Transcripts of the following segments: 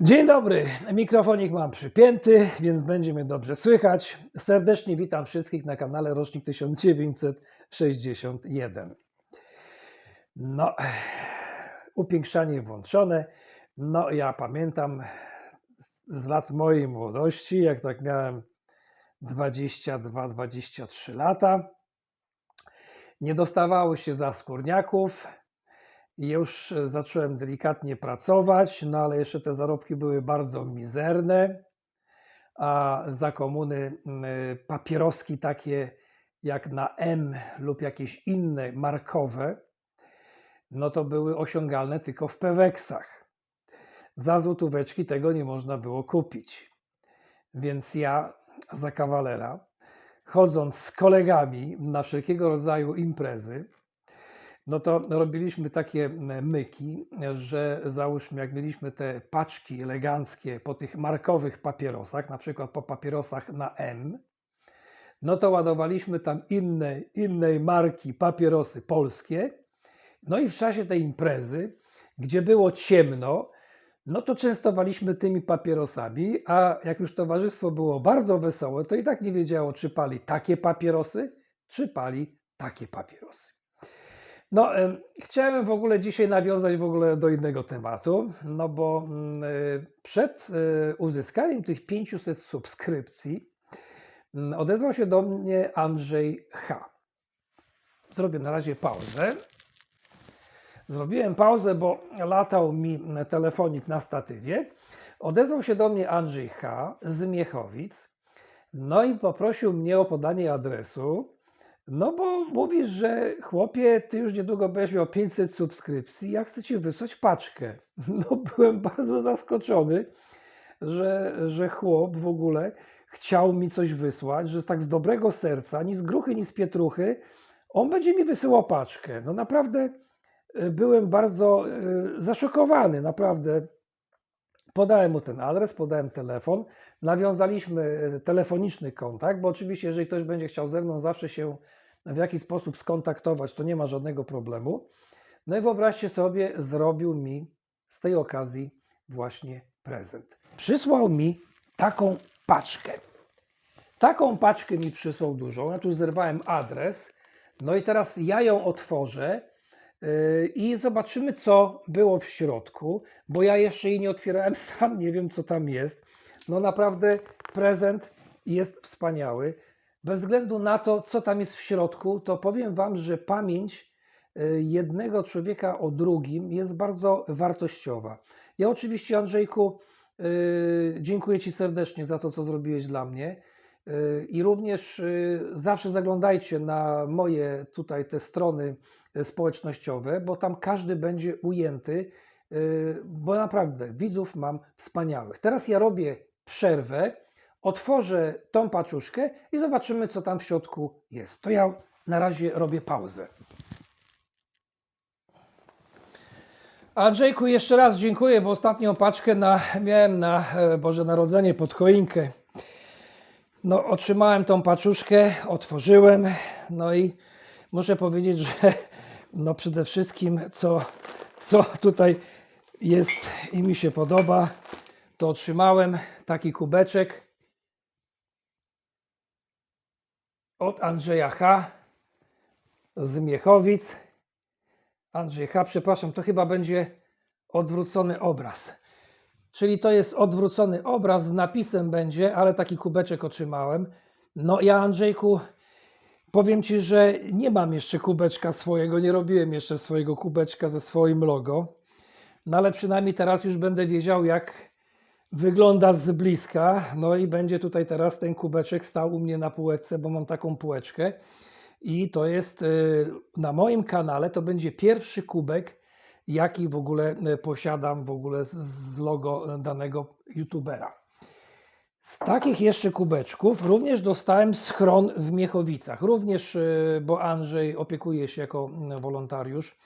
Dzień dobry, mikrofonik mam przypięty, więc będzie mnie dobrze słychać. Serdecznie witam wszystkich na kanale Rocznik 1961. No, upiększanie włączone. No, ja pamiętam z- lat mojej młodości, jak tak miałem 22-23 lata. Nie dostawało się za skórniaków. Już zacząłem delikatnie pracować, no ale jeszcze te zarobki były bardzo mizerne, a za komuny mm, papieroski takie jak na M lub jakieś inne markowe, no to były osiągalne tylko w Peweksach. Za złotóweczki tego nie można było kupić. Więc ja za kawalera, chodząc z kolegami na wszelkiego rodzaju imprezy, no to robiliśmy takie myki, że załóżmy, jak mieliśmy te paczki eleganckie po tych markowych papierosach, na przykład po papierosach na M, no to ładowaliśmy tam inne, innej marki papierosy polskie. No i w czasie tej imprezy, gdzie było ciemno, no to częstowaliśmy tymi papierosami, a jak już towarzystwo było bardzo wesołe, to i tak nie wiedziało, czy pali takie papierosy, czy pali takie papierosy. No, em, chciałem w ogóle dzisiaj nawiązać w ogóle do innego tematu, no bo mm, y, przed y, uzyskaniem tych 500 subskrypcji mm, odezwał się do mnie Andrzej H. Zrobię na razie pauzę. Zrobiłem pauzę, bo latał mi telefonik na statywie. Odezwał się do mnie Andrzej H. z Miechowic. No i poprosił mnie o podanie adresu. No bo mówisz, że chłopie, ty już niedługo będziesz miał 500 subskrypcji, ja chcę ci wysłać paczkę. No byłem bardzo zaskoczony, że, że chłop w ogóle chciał mi coś wysłać, że tak z dobrego serca, ni z gruchy, ni z pietruchy, on będzie mi wysyłał paczkę. No naprawdę y, byłem bardzo y, zaszokowany, naprawdę. Podałem mu ten adres, podałem telefon, nawiązaliśmy e, telefoniczny kontakt, bo oczywiście, jeżeli ktoś będzie chciał ze mną zawsze się w jakiś sposób skontaktować, to nie ma żadnego problemu. No i wyobraźcie sobie, zrobił mi z tej okazji właśnie prezent. Przysłał mi taką paczkę. Taką paczkę mi przysłał dużą. Ja tu zerwałem adres. No i teraz ja ją otworzę i zobaczymy, co było w środku, bo ja jeszcze jej nie otwierałem, sam nie wiem, co tam jest. No naprawdę prezent jest wspaniały. Bez względu na to, co tam jest w środku, to powiem Wam, że pamięć y, jednego człowieka o drugim jest bardzo wartościowa. Ja oczywiście, Andrzejku, y, dziękuję Ci serdecznie za to, co zrobiłeś dla mnie. Y, I również y, zawsze zaglądajcie na moje tutaj te strony y, społecznościowe, bo tam każdy będzie ujęty, bo naprawdę widzów mam wspaniałych. Teraz ja robię przerwę, otworzę tą paczuszkę i zobaczymy, co tam w środku jest. To ja na razie robię pauzę. Andrzejku, jeszcze raz dziękuję, bo ostatnią paczkę na, miałem na e, Boże Narodzenie pod choinkę. No, otrzymałem tą paczuszkę, otworzyłem, no i muszę powiedzieć, że no przede wszystkim, co, co tutaj jest i mi się podoba, to otrzymałem taki kubeczek od Andrzeja H. z Miechowic. Andrzej H., przepraszam, to chyba będzie odwrócony obraz. Czyli to jest odwrócony obraz z napisem będzie, ale taki kubeczek otrzymałem. No ja Andrzejku, powiem Ci, że nie mam jeszcze kubeczka swojego, nie robiłem jeszcze swojego kubeczka ze swoim logo. No ale przynajmniej teraz już będę wiedział, jak wygląda z bliska. No i będzie tutaj teraz ten kubeczek stał u mnie na półeczce, bo mam taką półeczkę. I to jest y, na moim kanale, to będzie pierwszy kubek, jaki w ogóle y, posiadam w ogóle z- logo danego youtubera. Z takich jeszcze kubeczków również dostałem schron w Miechowicach. Również, y, bo Andrzej opiekuje się jako wolontariusz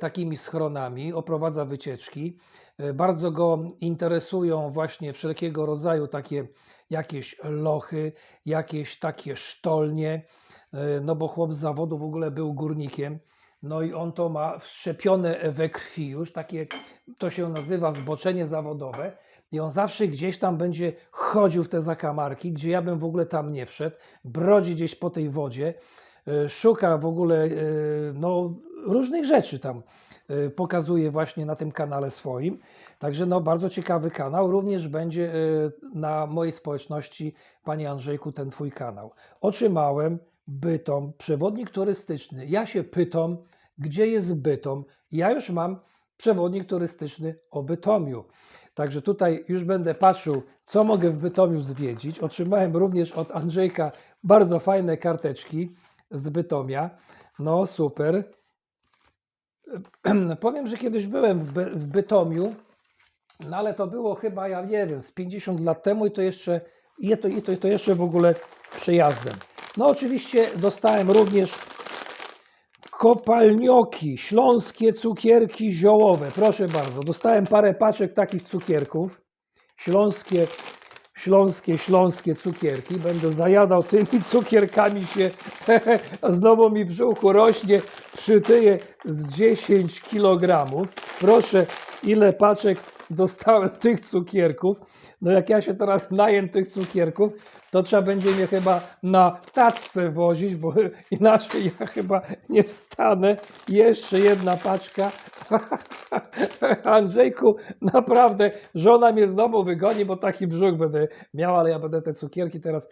takimi schronami, oprowadza wycieczki. Bardzo go interesują właśnie wszelkiego rodzaju takie jakieś lochy, jakieś takie sztolnie, no bo chłop z zawodu w ogóle był górnikiem. No i on to ma wszczepione we krwi już, takie to się nazywa zboczenie zawodowe. i on zawsze gdzieś tam będzie chodził w te zakamarki, gdzie ja bym w ogóle tam nie wszedł, brodzi gdzieś po tej wodzie, y, szuka w ogóle y, no, różnych rzeczy tam y, pokazuje właśnie na tym kanale swoim. Także no, bardzo ciekawy kanał. Również będzie na mojej społeczności, Panie Andrzejku, ten Twój kanał. Otrzymałem Bytom, przewodnik turystyczny. Ja się pytam, gdzie jest Bytom. Ja już mam przewodnik turystyczny o Bytomiu. Także tutaj już będę patrzył, co mogę w Bytomiu zwiedzić. Otrzymałem również od Andrzejka bardzo fajne karteczki z Bytomia. No super. Powiem, że kiedyś byłem w, By w Bytomiu, no ale to było chyba, ja nie wiem, z 50 lat temu i to jeszcze, i to, i to, i to jeszcze w ogóle przejazdem. No oczywiście dostałem również kopalnioki, śląskie cukierki ziołowe. Proszę bardzo, dostałem parę paczek takich cukierków. Śląskie, śląskie, śląskie cukierki. Będę zajadał tymi cukierkami się. Znowu mi brzuchu rośnie, przytyję z 10 kg. Proszę, ile paczek dostałem tych cukierków. No jak ja się teraz najem tych cukierków, to trzeba będzie mnie chyba na tacce wozić, bo inaczej ja chyba nie wstanę. Jeszcze jedna paczka. Andrzejku, naprawdę, żona mnie znowu wygoni, bo taki brzuch będę miał, ale ja będę te cukierki teraz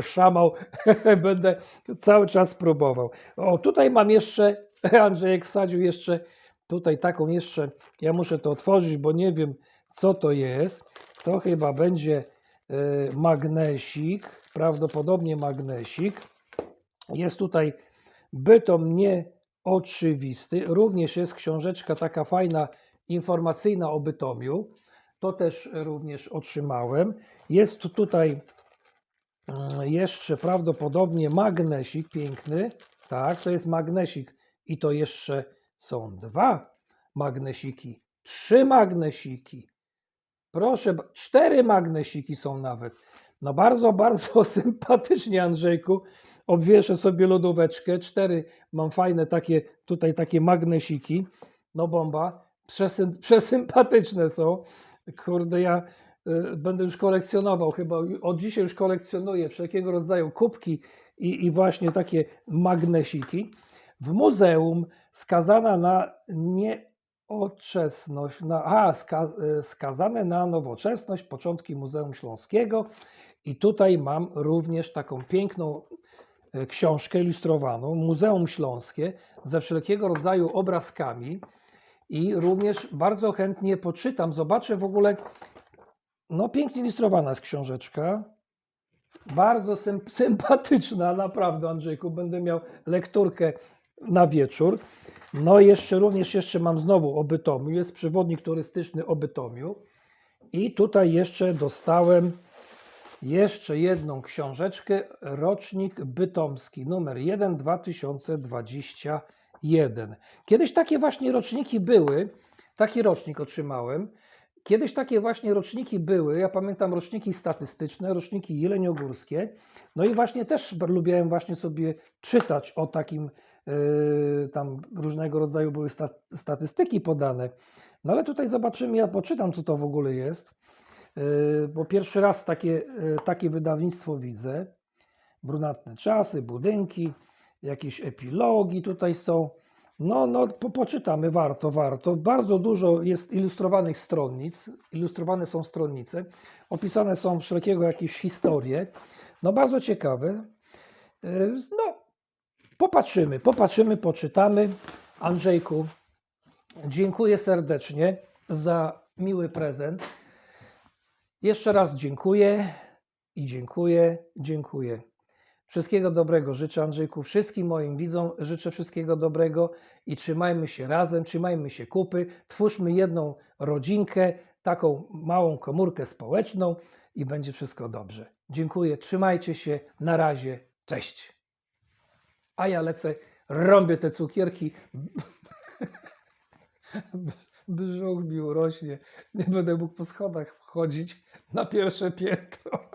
szamał, będę cały czas próbował. O, tutaj mam jeszcze, Andrzejek wsadził jeszcze tutaj taką jeszcze, ja muszę to otworzyć, bo nie wiem co to jest. To chyba będzie e, magnesik, prawdopodobnie magnesik. Jest tutaj bytom nieoczywisty. Również jest książeczka taka fajna, informacyjna o bytomiu. To też również otrzymałem. Jest tu tutaj mm, jeszcze prawdopodobnie magnesik piękny. Tak, to jest magnesik i to jeszcze są dwa magnesiki, trzy magnesiki. Proszę, cztery magnesiki są nawet. No bardzo, bardzo sympatycznie, Andrzejku. Obwieszę sobie lodóweczkę. Cztery mam fajne takie, tutaj takie magnesiki. No bomba. Przesym, przesympatyczne są. Kurde, ja y, będę już kolekcjonował, chyba od dzisiaj już kolekcjonuję wszelkiego rodzaju kubki i, i właśnie takie magnesiki. W muzeum skazana na nieoczesność, na, a, ska, y, skazane na nowoczesność, początki Muzeum Śląskiego. I tutaj mam również taką piękną e, książkę ilustrowaną, Muzeum Śląskie, ze wszelkiego rodzaju obrazkami. I również bardzo chętnie poczytam, zobaczę w ogóle, no pięknie ilustrowana jest książeczka. Bardzo sym, sympatyczna, naprawdę Andrzejku, będę miał lekturkę na wieczór. No jeszcze również jeszcze mam znowu o jest przewodnik turystyczny o Bytomiu. I tutaj jeszcze dostałem jeszcze jedną książeczkę, rocznik bytomski, numer 1 2021. Kiedyś takie właśnie roczniki były, taki rocznik otrzymałem. Kiedyś takie właśnie roczniki były, ja pamiętam roczniki statystyczne, roczniki jeleniogórskie. No i właśnie też lubiłem właśnie sobie czytać o takim, tam różnego rodzaju były sta- statystyki podane. No ale tutaj zobaczymy, ja poczytam co to w ogóle jest. Yy, bo pierwszy raz takie, yy, takie wydawnictwo widzę. Brunatne czasy, budynki, jakieś epilogi tutaj są. No, no po, poczytamy, warto, warto. Bardzo dużo jest ilustrowanych stronnic, ilustrowane są stronnice, opisane są wszelkiego jakieś historie. No bardzo ciekawe. No, popatrzymy, popatrzymy, poczytamy. Andrzejku, dziękuję serdecznie za miły prezent. Jeszcze raz dziękuję i dziękuję, dziękuję. Wszystkiego dobrego życzę Andrzejku, wszystkim moim widzom życzę wszystkiego dobrego i trzymajmy się razem, trzymajmy się kupy, twórzmy jedną rodzinkę, taką małą komórkę społeczną i będzie wszystko dobrze. Dziękuję, trzymajcie się, na razie, cześć. A ja lecę, rąbię te cukierki. Brzuch mi urośnie. Nie będę mógł po schodach wchodzić na pierwsze piętro.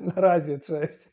Na razie, cześć.